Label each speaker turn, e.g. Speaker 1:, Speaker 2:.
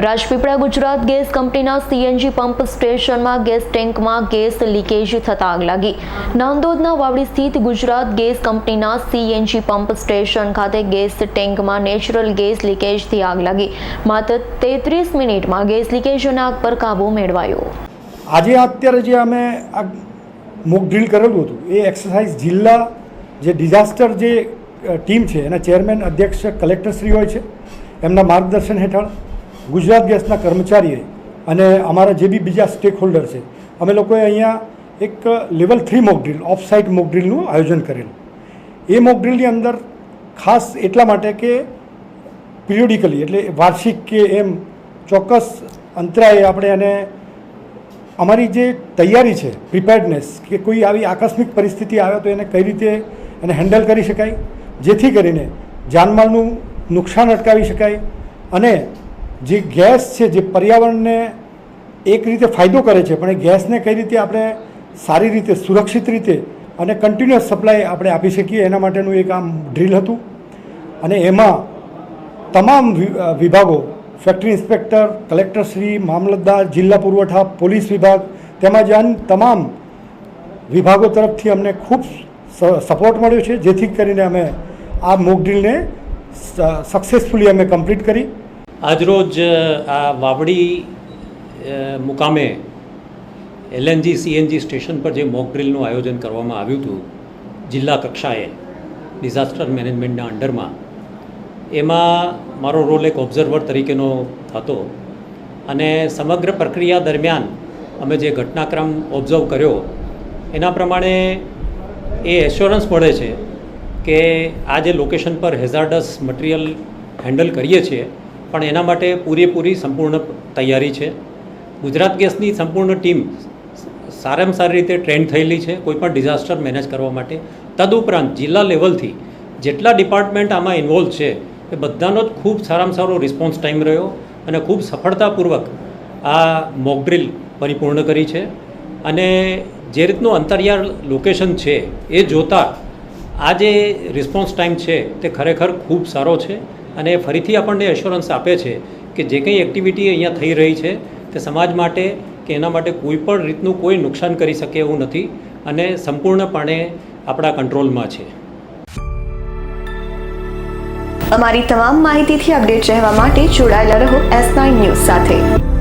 Speaker 1: Rajpipla Gujarat gas કંપનીના CNG pump સ્ટેશનમાં gas ટેન્કમાં ગેસ લીકેજ થતા આગ લાગી. નાંદોદના વાવડી સ્થિત ગુજરાત ગેસ કંપનીના સીએનજી પંપ સ્ટેશન ખાતે ગેસ ટેન્કમાં નેચરલ ગેસ લીકેજથી આગ લાગી. માત્ર તેત્રીસ મિનિટમાં ગેસ લીકેજ અને આગ પર કાબૂ મેળવાયો.
Speaker 2: આજે અત્યારે જે અમે આ ડ્રીલ કરેલું હતું, એ એક્સરસાઇઝ જિલ્લા જે ડિઝાસ્ટર જે ટીમ છે, એના ચેરમેન અધ્યક્ષ કલેક્ટરશ્રી હોય છે, એમના માર્ગદર્શન હેઠળ ગુજરાત ગેસના કર્મચારીએ અને અમારા જે બી બીજા સ્ટેક હોલ્ડર છે, અમે લોકોએ અહીંયા એક level three mock drill off site mock આયોજન કરેલું. એ મોક ડ્રીલની અંદર ખાસ એટલા માટે કે પિરિયોડિકલી એટલે વાર્ષિક કે એમ ચોક્કસ અંતરાએ આપણે એને અમારી જે તૈયારી છે પ્રિપેર્ડનેસ કે કોઈ આવી આકસ્મિક પરિસ્થિતિ આવે તો એને કઈ રીતે એને હેન્ડલ કરી શકાય, જેથી કરીને જાનમાલનું નુકસાન અટકાવી શકાય અને જે ગેસ છે, જે પર્યાવરણને એક રીતે ફાયદો કરે છે, પણ એ ગેસને કઈ રીતે આપણે સારી રીતે, સુરક્ષિત રીતે અને કન્ટિન્યુઅસ સપ્લાય આપણે આપી શકીએ, એના માટેનું એક આમ ડ્રીલ હતું. અને એમાં તમામ વિભાગો ફેક્ટરી ઇન્સ્પેક્ટર કલેક્ટરશ્રી મામલતદાર, જિલ્લા પુરવઠા, પોલીસ વિભાગ, તેમજ અન્ય તમામ વિભાગો તરફથી અમને ખૂબ સપોર્ટ મળ્યો છે, જેથી કરીને અમે આ મોક ડ્રીલને સક્સેસફુલી અમે કમ્પ્લીટ કરી.
Speaker 3: આજરોજ આ વાવડી મુકામે એલએનજી, સીએનજી સ્ટેશન પર જે મોક ડ્રીલનું આયોજન કરવામાં આવ્યું હતું, જિલ્લા કક્ષાએ, ડિઝાસ્ટર મેનેજમેન્ટના અંડરમાં, એમાં મારો રોલ એક ઓબ્ઝર્વર તરીકેનો હતો. અને સમગ્ર પ્રક્રિયા દરમિયાન અમે જે ઘટનાક્રમ ઓબ્ઝર્વ કર્યો, એના પ્રમાણે એ એશ્યોરન્સ મળે છે કે આ જે લોકેશન પર હેઝાર્ડસ મટીરિયલ હેન્ડલ કરીએ છીએ પણ એના માટે પૂરેપૂરી સંપૂર્ણ તૈયારી છે. ગુજરાત ગેસની સંપૂર્ણ ટીમ સારામાં સારી રીતે ટ્રેન્ડ થયેલી છે કોઈપણ ડિઝાસ્ટર મેનેજ કરવા માટે. તદુપરાંત જિલ્લા લેવલથી જેટલા ડિપાર્ટમેન્ટ આમાં ઇન્વોલ્વ છે, એ બધાનો જ ખૂબ સારામાં સારો રિસ્પોન્સ ટાઈમ રહ્યો અને ખૂબ સફળતાપૂર્વક આ મોકડ્રીલ પરિપૂર્ણ કરી છે. અને જે રીતનું અંતરિયાળ લોકેશન છે, એ જોતાં આ જે રિસ્પોન્સ ટાઈમ છે, તે ખરેખર ખૂબ સારો છે. અને ફરીથી આપણને એશ્યોરન્સ આપે છે કે જે કંઈ એક્ટિવિટી અહીંયા થઈ રહી છે તે સમાજ માટે કે એના માટે કોઈ પણ રીતનું કોઈ નુકસાન કરી શકે એવું નથી અને સંપૂર્ણપણે આપણા કંટ્રોલમાં છે.
Speaker 1: અમારી તમામ માહિતીથી અપડેટ રહેવા માટે જોડાયેલા રહો એસ નાઇન ન્યૂઝ સાથે.